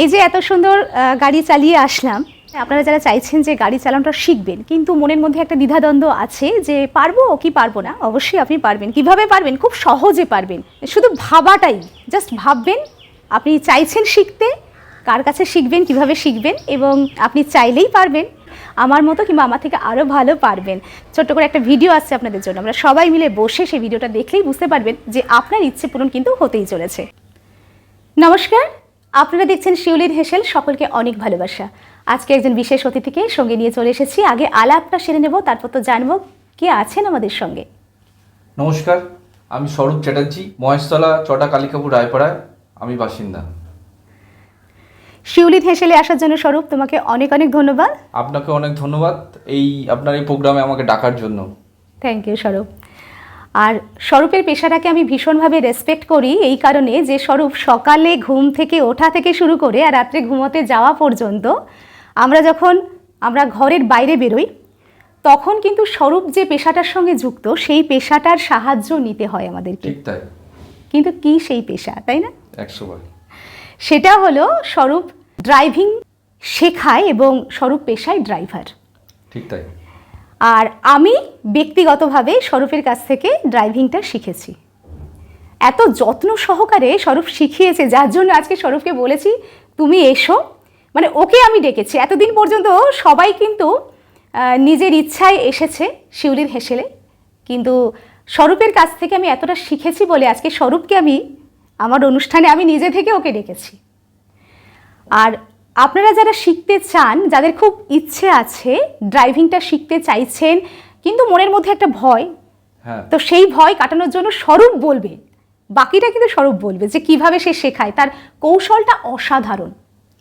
এই যে এত সুন্দর গাড়ি চালিয়ে আসলাম, আপনারা যারা চাইছেন যে গাড়ি চালানোটা শিখবেন, কিন্তু মনের মধ্যে একটা দ্বিধাদ্বন্দ্ব আছে যে পারব কি পারব না? অবশ্যই আপনি পারবেন। কীভাবে পারবেন? খুব সহজে পারবেন। শুধু ভাবাটাই জাস্ট ভাববেন, আপনি চাইছেন শিখতে, কার কাছে শিখবেন, কীভাবে শিখবেন, এবং আপনি চাইলেই পারবেন। আমার মতো কিংবা আমার থেকে আরও ভালো পারবেন। ছোট্ট করে একটা ভিডিও আসছে আপনাদের জন্য। আমরা সবাই মিলে বসে সেই ভিডিওটা দেখলেই বুঝতে পারবেন যে আপনার ইচ্ছে পূরণ কিন্তু হতেই চলেছে। নমস্কার আপনারা দেখছেন শিউলির হেসেল সকলকে অনেক ভালোবাসা। আজকে একজন বিশেষ অতিথিকে সঙ্গে নিয়ে চলে এসেছি। আগে আলাপটা সেরে নেব তারপর তো জানব কে আছেন আমাদের সঙ্গে। নমস্কার আমি স্বরূপ চ্যাটার্জি মহেশতলা চটা কালিকাপুর রায়পাড়ায়। আমি বাসিন্দা। শিউলির হেসেলে আসার জন্য স্বরূপ তোমাকে অনেক অনেক ধন্যবাদ। আপনাকে অনেক ধন্যবাদ এই আপনার এই প্রোগ্রামে আমাকে ডাকার জন্য। থ্যাংক ইউ স্বরূপ। আর স্বরূপের পেশাটাকে আমি ভীষণভাবে রেসপেক্ট করি এই কারণে যে স্বরূপ সকালে ঘুম থেকে ওঠা থেকে শুরু করে আর রাত্রে ঘুমোতে যাওয়া পর্যন্ত আমরা যখন আমরা ঘরের বাইরে বেরোই তখন কিন্তু স্বরূপ যে পেশাটার সঙ্গে যুক্ত সেই পেশাটার সাহায্য নিতে হয় আমাদেরকে। কিন্তু কি সেই পেশা তাই না? সেটা হলো স্বরূপ ড্রাইভিং শেখায় এবং স্বরূপ পেশায় ড্রাইভার ঠিক তাই। আর আমি ব্যক্তিগতভাবে স্বরূপের কাছ থেকে ড্রাইভিংটা শিখেছি। এত যত্ন সহকারে স্বরূপ শিখিয়েছে, যার জন্য আজকে স্বরূপকে বলেছি, তুমি এসো। মানে ওকে আমি ডেকেছি। এতদিন পর্যন্ত সবাই কিন্তু নিজের ইচ্ছায় এসেছে শিউলির হেসেলে। কিন্তু স্বরূপের কাছ থেকে আমি এতটা শিখেছি বলে আজকে স্বরূপকে আমি, আমার অনুষ্ঠানে আমি নিজে থেকে ওকে ডেকেছি। আর আপনারা যারা শিখতে চান যাদের খুব ইচ্ছে আছে ড্রাইভিংটা শিখতে চাইছেন কিন্তু মনের মধ্যে একটা ভয় হ্যাঁ। তো সেই ভয় কাটানোর জন্য স্বরূপ বলবে। বাকিটা কিন্তু স্বরূপ বলবে যে কীভাবে সে শেখায়। তার কৌশলটা অসাধারণ।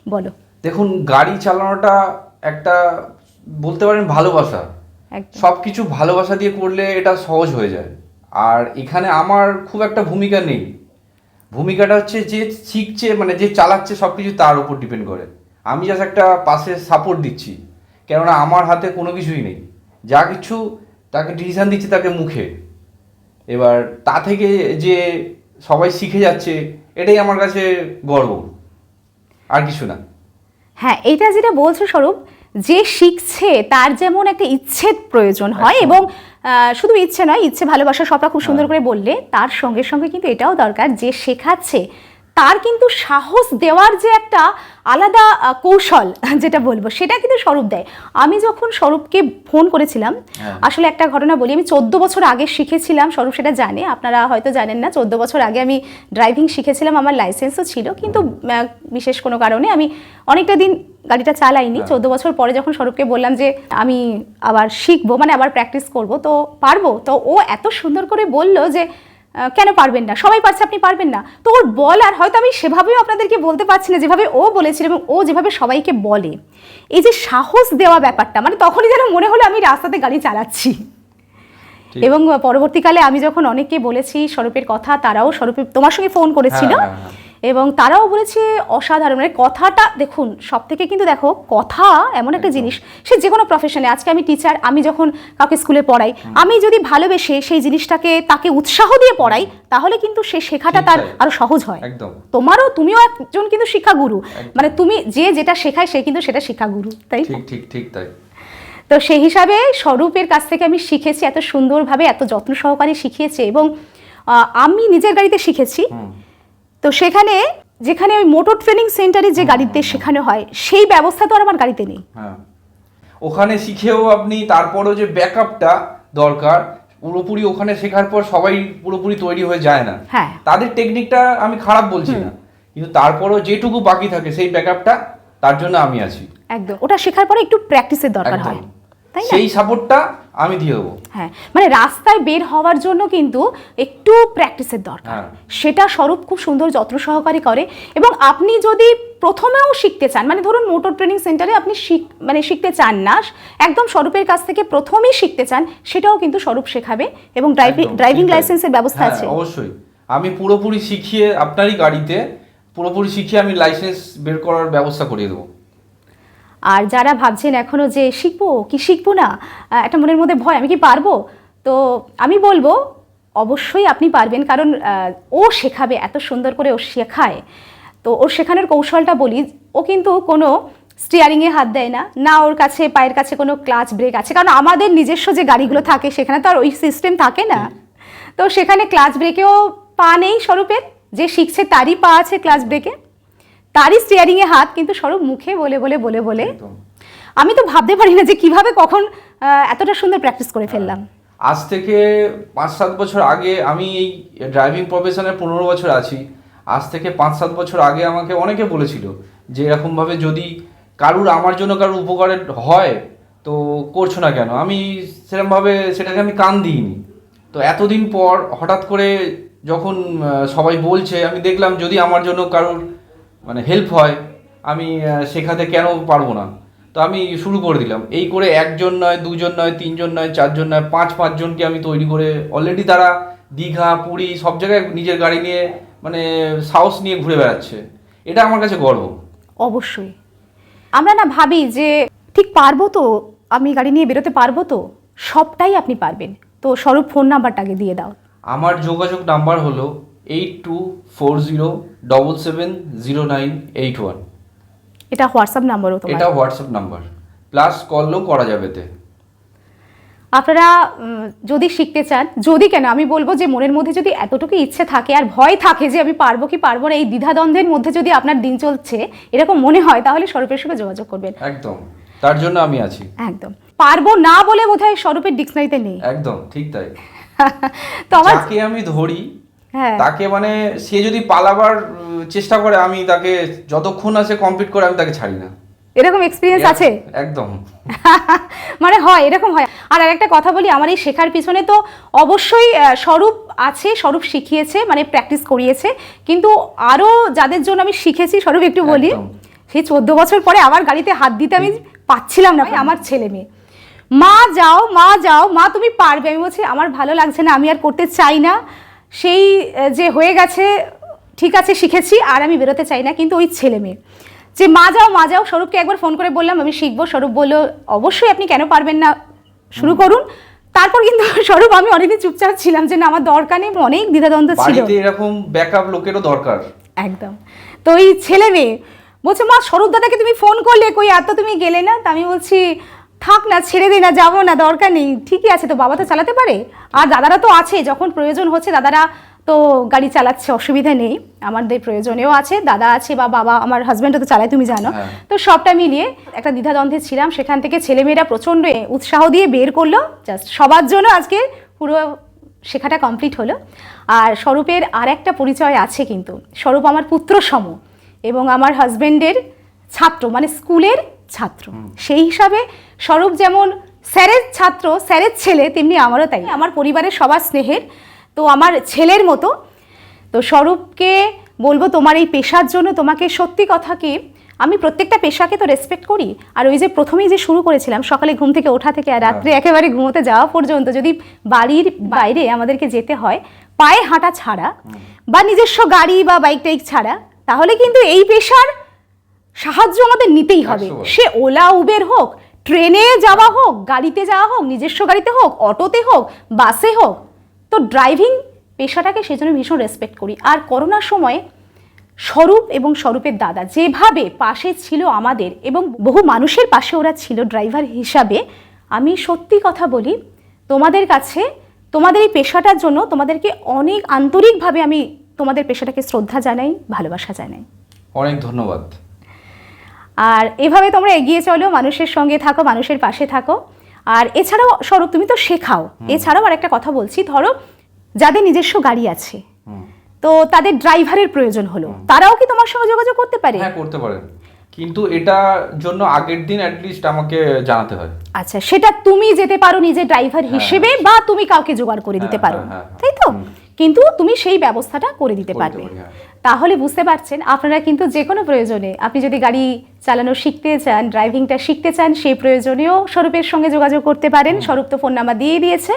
বলো। দেখুন গাড়ি চালানোটা একটা বলতে পারেন ভালোবাসা। সব কিছু ভালোবাসা দিয়ে করলে এটা সহজ হয়ে যায়। আর এখানে আমার খুব একটা ভূমিকা নেই। ভূমিকাটা হচ্ছে যে শিখছে মানে যে চালাচ্ছে সব কিছু তার উপর ডিপেন্ড করে। আমি জাস্ট একটা পাশে সাপোর্ট দিচ্ছি। কেননা আমার হাতে কোনো কিছুই নেই। যা কিছু তাকে ডিসিশন দিচ্ছি তাকে মুখে। এবার তা থেকে যে সবাই শিখে যাচ্ছে এটাই আমার কাছে গর্ব। আর কিছু না। হ্যাঁ এটা যেটা বলছো স্বরূপ যে শিখছে তার যেমন একটা ইচ্ছের প্রয়োজন হয় এবং শুধু ইচ্ছে নয় ইচ্ছে ভালোবাসা সবটা খুব সুন্দর হ্যাঁ। করে বললে তার সঙ্গে সঙ্গে কিন্তু এটাও দরকার যে শেখাচ্ছে। তার কিন্তু সাহস দেওয়ার যে একটা আলাদা কৌশল যেটা বলব সেটা কিন্তু স্বরূপ দেয় আমি যখন স্বরূপকে ফোন করেছিলাম হ্যাঁ। আসলে একটা ঘটনা বলি আমি চোদ্দ বছর আগে শিখেছিলাম স্বরূপ সেটা জানে আপনারা হয়তো জানেন না চোদ্দ বছর আগে আমি ড্রাইভিং শিখেছিলাম আমার লাইসেন্সও ছিল কিন্তু বিশেষ কোনো কারণে আমি অনেকটা দিন গাড়িটা চালাইনি হ্যাঁ। চোদ্দ বছর পরে যখন স্বরূপকে বললাম যে আমি আবার শিখব মানে আবার প্র্যাকটিস করব তো পারব তো ও এত সুন্দর করে বলল যে কেন পারবেন না? সবাই পারছে আপনি পারবেন না। তো ওর বল আর হয়তো আমি সেভাবেও আপনাদেরকে বলতে পারছি না যেভাবে ও বলেছিল এবং ও যেভাবে সবাইকে বলে। এই যে সাহস দেওয়া ব্যাপারটা মানে তখনই যেন মনে হলো আমি রাস্তাতে গাড়ি চালাচ্ছি। এবং পরবর্তীকালে আমি যখন অনেককে বলেছি স্বরূপের কথা তারাও স্বরূপের তোমার সঙ্গে ফোন করেছিল। হ্যাঁ, হ্যাঁ, হ্যাঁ। এবং তারাও বলেছে অসাধারণ মানে কথাটা দেখুন সব থেকে কিন্তু দেখো কথা এমন একটা জিনিস সে যে কোনো প্রফেশনে আজকে আমি টিচার আমি যখন কাউকে স্কুলে পড়াই আমি যদি ভালোবেসে সেই জিনিসটাকে তাকে উৎসাহ দিয়ে পড়াই তাহলে কিন্তু সে শেখাটা তার। আরও সহজ হয়। একদম। তোমারও তুমিও একজন কিন্তু শিক্ষাগুরু। মানে তুমি যে যেটা শেখায় সে কিন্তু সেটা শিক্ষাগুরু তাই? ঠিক ঠিক ঠিক তাই। তো সেই হিসাবে স্বরূপের কাছ থেকে আমি শিখেছি এত সুন্দরভাবে এত যত্ন সহকারে শিখিয়েছে এবং আমি নিজের গাড়িতে শিখেছি। তো সেখানে যেখানে ওই মোটর ট্রেনিং সেন্টারে যে গাড়িতে শেখানো হয় সেই ব্যবস্থা তো আর আমার গাড়িতে নেই। হ্যাঁ। ওখানে শিখেও আপনি তারপরও যে ব্যাকআপটা দরকার পুরোপুরি ওখানে শেখার পর সবাই পুরোপুরি তৈরি হয়ে যায় না। হ্যাঁ। তাদের টেকনিকটা আমি খারাপ বলছি না। কিন্তু তারপরও যেটুকু বাকি থাকে সেই ব্যাকআপটা তার জন্য আমি আছি। একদম। ওটা শেখার পরে একটু প্র্যাকটিসের দরকার হয়। তাই না? সেই সাপোর্টটা আমি দিয়ে দেবো। হ্যাঁ মানে রাস্তায় বের হওয়ার জন্য কিন্তু একটু প্র্যাকটিসের দরকার। হ্যাঁ। সেটা স্বরূপ খুব সুন্দর যত্ন সহকারে করে এবং আপনি যদি প্রথমেও শিখতে চান মানে ধরুন মোটর ট্রেনিং সেন্টারে আপনি শিখ মানে শিখতে চান না একদম স্বরূপের কাছ থেকে প্রথমেই শিখতে চান সেটাও কিন্তু স্বরূপ শেখাবে এবং ড্রাইভিং ড্রাইভিং লাইসেন্সের ব্যবস্থা হ্যাঁ, আছে। অবশ্যই। আমি পুরোপুরি শিখিয়ে আপনারই গাড়িতে পুরোপুরি শিখিয়ে আমি লাইসেন্স বের করার ব্যবস্থা করিয়ে দেবো। আর যারা ভাবছেন এখনও যে শিখব কি শিখব না একটা মনের মধ্যে ভয় আমি কি পারব? তো আমি বলব অবশ্যই আপনি পারবেন কারণ ও শেখাবে এত সুন্দর করে ও শেখায়। তো ওর শেখানোর কৌশলটা বলি ও কিন্তু কোনো স্টিয়ারিংয়ে হাত দেয় না না ওর কাছে পায়ের কাছে কোনো ক্লাচ ব্রেক আছে কারণ আমাদের নিজস্ব যে গাড়িগুলো থাকে সেখানে তো আর ওই সিস্টেম থাকে না। তো সেখানে ক্লাচ ব্রেকেও পা নেই স্বরূপের যে শিখছে তারই পা আছে ক্লাচ ব্রেকে তারই স্টিয়ারিংয়ে হাত কিন্তু স্বরূপ মুখে বলে বলে বলে বলে। আমি তো ভাবতে পারি না যে কীভাবে কখন এতটা সুন্দর প্র্যাকটিস করে ফেললাম। আজ থেকে পাঁচ সাত বছর আগে আমি এই ড্রাইভিং প্রফেশনে পনেরো বছর আছি। আজ থেকে পাঁচ সাত বছর আগে আমাকে অনেকে বলেছিল যে এরকমভাবে যদি কারুর আমার জন্য কারুর উপকারের হয় তো করছ না কেন? আমি সেরকমভাবে সেটাকে আমি কান দিইনি। তো এতদিন পর হঠাৎ করে যখন সবাই বলছে আমি দেখলাম যদি আমার জন্য কারুর মানে হেল্প হয় আমি শেখাতে কেন পারব না? তো আমি শুরু করে দিলাম। এই করে একজন নয় দুজন নয় তিনজন নয় চারজন নয় পাঁচ পাঁচজনকে আমি তৈরি করে অলরেডি তারা দীঘা পুরী সব জায়গায় নিজের গাড়ি নিয়ে মানে সাহস নিয়ে ঘুরে বেড়াচ্ছে। এটা আমার কাছে গর্ব। অবশ্যই। আমরা না ভাবি যে ঠিক পারব তো আমি গাড়ি নিয়ে বেরোতে পারব তো সবটাই আপনি পারবেন। তো স্বরূপ ফোন নাম্বারটা আগে দিয়ে দাও। আমার যোগাযোগ নাম্বার হলো eight two four zero double seven zero nine eight one এটা হোয়াটসঅ্যাপ নাম্বারও এটা হোয়াটসঅ্যাপ নাম্বার। প্লাস কলও করা যাবে আপনারা যদি শিখতে চান যদি কেন আমি বলব যে মনের মধ্যে যদি এতটুকু ইচ্ছে থাকে আর ভয় থাকে যে আমি পারব কি পারব না এই দ্বিধাদ্বন্দ্বের মধ্যে যদি আপনার দিন চলছে এরকম মনে হয় তাহলে স্বরূপের সঙ্গে যোগাযোগ করবেন। একদম। তার জন্য আমি আছি। একদম। পারব না বলে বোধহয় স্বরূপের ডিকশনারিতে নেই। একদম ঠিক তাই। তো আমার আমি ধরি তাকে মানে সে যদি পালাবার চেষ্টা করে আমি তাকে যতক্ষণ আছে কমপ্লিট করে আমি তাকে ছাড়ি না। এরকম এক্সপিরিয়েন্স আছে? একদম। মানে হয় এরকম হয়। আর আরেকটা কথা বলি আমার এই শেখার পিছনে তো অবশ্যই স্বরূপ আছে স্বরূপ শিখিয়েছে মানে প্র্যাকটিস করিয়েছে। কিন্তু আরও যাদের জন্য আমি শিখেছি স্বরূপ একটু বলি। সেই চোদ্দ বছর পরে আমার গাড়িতে হাত দিতে আমি পাচ্ছিলাম না আমার ছেলে মেয়ে। মা যাও মা যাও মা তুমি পারবে। আমি বলছি আমার ভালো লাগছে না আমি আর করতে চাই না। সেই যে হয়ে গেছে ঠিক আছে শিখেছি আর আমি বেরোতে চাই না কিন্তু ওই ছেলে মেয়ে। যে মা যাও মা যাও স্বরূপকে একবার ফোন করে বললাম আমি শিখব। স্বরূপ বলল অবশ্যই আপনি কেন পারবেন না? শুরু করুন। তারপর কিন্তু স্বরূপ আমি অনেকদিন চুপচাপ ছিলাম যে না আমার দরকার নেই অনেক দ্বিধাদ্বন্দ্ব ছিল। এরকম ব্যাকআপ লোকেরও দরকার। একদম। তো ওই ছেলে মেয়ে বলছে মা স্বরূপ দাদাকে তুমি ফোন করলে কই? এত তুমি গেলে না? তা আমি বলছি থাক না ছেড়ে দে না যাব না দরকার নেই ঠিকই আছে তো বাবা তো চালাতে পারে। আর দাদারা তো আছে যখন প্রয়োজন হচ্ছে দাদারা তো গাড়ি চালাচ্ছে অসুবিধা নেই আমাদের প্রয়োজনেও আছে দাদা আছে বা বাবা আমার হাজব্যান্ডও তো চালায় তুমি জানো। হ্যাঁ। তো সবটা মিলিয়ে একটা দ্বিধাদ্বন্দ্বে ছিলাম সেখান থেকে ছেলেমেয়েরা প্রচণ্ড উৎসাহ দিয়ে বের করল জাস্ট সবার জন্য আজকে পুরো শেখাটা কমপ্লিট হলো। আর স্বরূপের আর একটা পরিচয় আছে কিন্তু স্বরূপ আমার পুত্র সম এবং আমার হাজবেন্ডের ছাত্র মানে স্কুলের ছাত্র। সেই হিসাবে স্বরূপ যেমন স্যারের ছাত্র স্যারের ছেলে তেমনি আমারও তাই। আমার পরিবারের সবার স্নেহের। তো আমার ছেলের মতো। তো স্বরূপকে বলব তোমার এই পেশার জন্য তোমাকে সত্যি কথা কি আমি প্রত্যেকটা পেশাকে তো রেসপেক্ট করি। আর ওই যে প্রথমেই যে শুরু করেছিলাম সকালে ঘুম থেকে ওঠা থেকে আর রাত্রে একেবারে ঘুমোতে যাওয়া পর্যন্ত যদি বাড়ির বাইরে আমাদেরকে যেতে হয় পায়ে হাঁটা ছাড়া বা নিজস্ব গাড়ি বা বাইক টাইক ছাড়া তাহলে কিন্তু এই পেশার সাহায্য আমাদের নিতেই হবে। সে ওলা উবের হোক ট্রেনে যাওয়া হোক গাড়িতে যাওয়া হোক নিজস্ব গাড়িতে হোক অটোতে হোক বাসে হোক তো ড্রাইভিং পেশাটাকে সেজন্য ভীষণ রেসপেক্ট করি। আর করোনার সময় স্বরূপ এবং স্বরূপের দাদা যেভাবে পাশে ছিল আমাদের এবং বহু মানুষের পাশে ওরা ছিল ড্রাইভার হিসাবে আমি সত্যি কথা বলি তোমাদের কাছে তোমাদের এই পেশাটার জন্য তোমাদেরকে অনেক আন্তরিকভাবে আমি তোমাদের পেশাটাকে শ্রদ্ধা জানাই ভালোবাসা জানাই। অনেক ধন্যবাদ। আর এভাবে তোমরা এগিয়ে চলো মানুষের সঙ্গে থাকো মানুষের পাশে থাকো। আর এছাড়াও স্বরূপ তুমি তো শেখাও। এছাড়াও আর একটা কথা বলছি ধরো যাদের নিজস্ব গাড়ি আছে তো তাদের ড্রাইভারের প্রয়োজন হলো। তারাও কি তোমার সঙ্গে যোগাযোগ করতে পারে? হ্যাঁ করতে পারেন কিন্তু এটা জন্য আগের দিন অ্যাটলিস্ট আমাকে জানাতে হয়। আচ্ছা সেটা তুমি যেতে পারো নিজে ড্রাইভার হিসেবে বা তুমি কাউকে জোগাড় করে দিতে হ্যাঁ, পারো। হ্যাঁ, হ্যাঁ। তাই তো? কিন্তু তুমি সেই ব্যবস্থাটা করে দিতে পারবে। পারি, হ্যাঁ। তাহলে বুঝতে পারছেন আপনারা কিন্তু যে কোনো প্রয়োজনে আপনি যদি গাড়ি চালানো শিখতে চান ড্রাইভিংটা শিখতে চান সেই প্রয়োজনেও স্বরূপের সঙ্গে যোগাযোগ করতে পারেন। স্বরূপ তো ফোন নাম্বার দিয়ে দিয়েছে।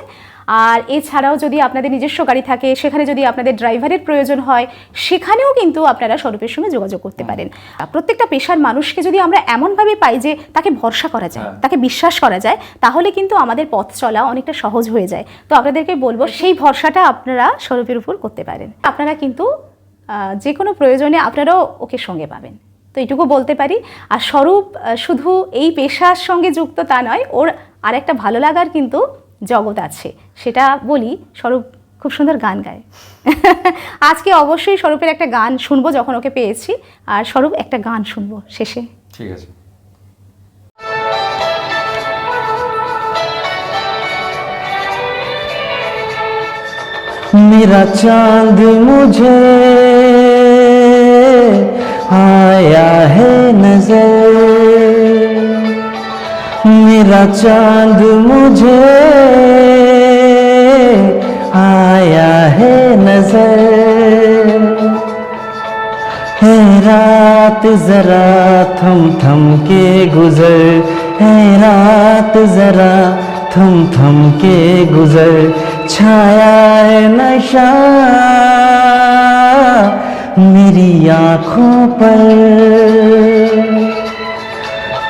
আর এছাড়াও যদি আপনাদের নিজস্ব গাড়ি থাকে সেখানে যদি আপনাদের ড্রাইভারের প্রয়োজন হয় সেখানেও কিন্তু আপনারা স্বরূপের সঙ্গে যোগাযোগ করতে পারেন। প্রত্যেকটা পেশার মানুষকে যদি আমরা এমনভাবে পাই যে তাকে ভরসা করা যায় হ্যাঁ। তাকে বিশ্বাস করা যায় তাহলে কিন্তু আমাদের পথ চলা অনেকটা সহজ হয়ে যায়। তো আপনাদেরকে বলব সেই ভরসাটা আপনারা স্বরূপের উপর করতে পারেন। আপনারা কিন্তু যে কোনো প্রয়োজনে আপনারাও ওকে সঙ্গে পাবেন তো এইটুকু বলতে পারি আর স্বরূপ আহ, শুধু এই পেশার সঙ্গে যুক্ত তা নয় ওর আরেকটা ভালো লাগার কিন্তু জগৎ আছে সেটা বলি স্বরূপ খুব সুন্দর গান গায় আজকে অবশ্যই স্বরূপের একটা গান শুনবো যখন ওকে পেয়েছি আর স্বরূপ একটা গান শুনবো শেষে ঠিক আছে मेरा चांद मुझे आया है नज़र। मेरा चाँद मुझे आया है नज़र। है रात जरा थम थम के गुजर। है रात जरा थम थम के गुजर। छाया है नशा। मेरी आँखों पर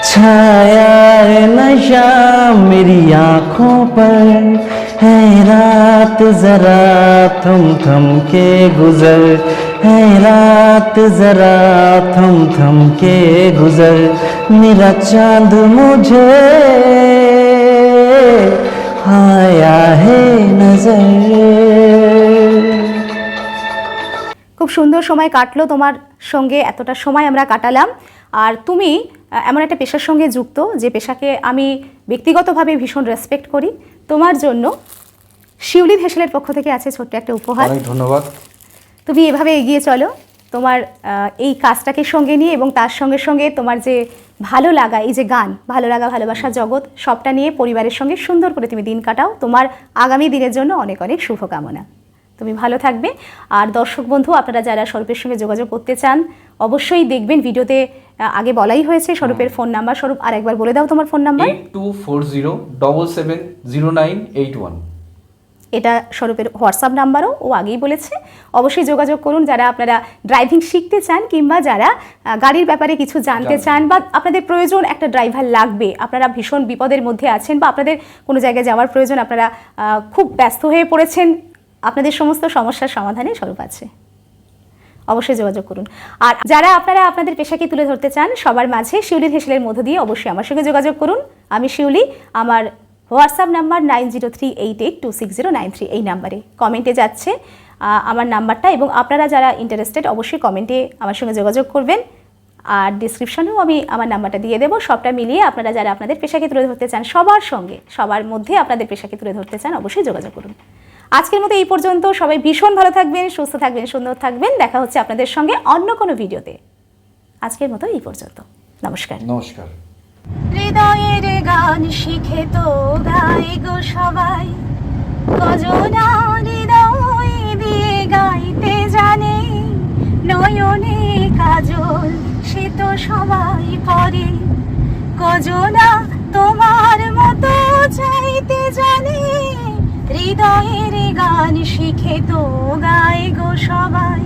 छाया है नशा, मेरी आँखों पर है रात, जरा थम थम के गुजर। है रात, जरा थम थम के गुजर। मेरा चाँद मुझे आया है नज़र। খুব সুন্দর সময় কাটলো তোমার সঙ্গে এতটা সময় আমরা কাটালাম। আর তুমি এমন একটা পেশার সঙ্গে যুক্ত যে পেশাকে আমি ব্যক্তিগতভাবে ভীষণ রেসপেক্ট করি। তোমার জন্য শিউলি হেসেলের পক্ষ থেকে আছে ছোট্ট একটা উপহার। অনেক ধন্যবাদ। তুমি এভাবে এগিয়ে চলো। তোমার এই কাজটাকে সঙ্গে নিয়ে এবং তার সঙ্গে সঙ্গে তোমার যে ভালো লাগা এই যে গান ভালো লাগা ভালোবাসা জগৎ সবটা নিয়ে পরিবারের সঙ্গে সুন্দর করে তুমি দিন কাটাও। তোমার আগামী দিনের জন্য অনেক অনেক শুভকামনা। তুমি ভালো থাকবে। আর দর্শক বন্ধু আপনারা যারা স্বরূপের সঙ্গে যোগাযোগ করতে চান অবশ্যই দেখবেন ভিডিওতে আগে বলাই হয়েছে স্বরূপের ফোন নাম্বার। স্বরূপ আর একবার বলে দাও তোমার phone number. Two four zero double seven zero nine eight one এটা স্বরূপের হোয়াটসঅ্যাপ নাম্বারও ও আগেই বলেছে। অবশ্যই যোগাযোগ করুন। যারা আপনারা ড্রাইভিং শিখতে চান কিংবা যারা গাড়ির ব্যাপারে কিছু জানতে জানতে চান বা আপনাদের প্রয়োজন একটা ড্রাইভার লাগবে আপনারা ভীষণ বিপদের মধ্যে আছেন বা আপনাদের কোনো জায়গায় যাওয়ার প্রয়োজন আপনারা খুব ব্যস্ত হয়ে পড়েছেন আপনাদের সমস্ত সমস্যার সমাধানে স্বরূপ আছে। অবশ্যই যোগাযোগ করুন। আর যারা আপনারা আপনাদের পেশাকে তুলে ধরতে চান, সবার মাঝে শিউলির হেসেলের মধ্য দিয়ে অবশ্যই আমার সঙ্গে যোগাযোগ করুন। আমি শিউলি, আমার WhatsApp number nine zero three eight eight two six zero nine three এই নাম্বারে। কমেন্টে যাচ্ছে আমার নাম্বারটা এবং আপনারা যারা ইন্টারেস্টেড অবশ্যই কমেন্টে আমার সঙ্গে যোগাযোগ করবেন। আর ডিসক্রিপশনেও আমি আমার নাম্বারটা দিয়ে দেবো। সবটা মিলিয়ে আপনারা যারা আপনাদের পেশাকে তুলে ধরতে চান, সবার সঙ্গে, সবার মধ্যে আপনাদের পেশাকে তুলে ধরতে চান, অবশ্যই যোগাযোগ করুন। আজকের মতো এই পর্যন্ত। সবাই ভীষণ ভালো থাকবেন সুস্থ থাকবেন সুন্দর থাকবেন। দেখা হচ্ছে আপনাদের সঙ্গে অন্য কোনো ভিডিওতে। আজকের মতো এই পর্যন্ত। নমস্কার। নমস্কার। হৃদয়ের গান শিখে তো গাই গো সবাই। গজনা হৃদয় দিয়ে গাইতে জানে। নয়নে কাজল সে তো সবাই পরে গজনা তোমার মতো চাইতে জানে। হৃদয়ের গান শিখে তো গায় গো সবাই।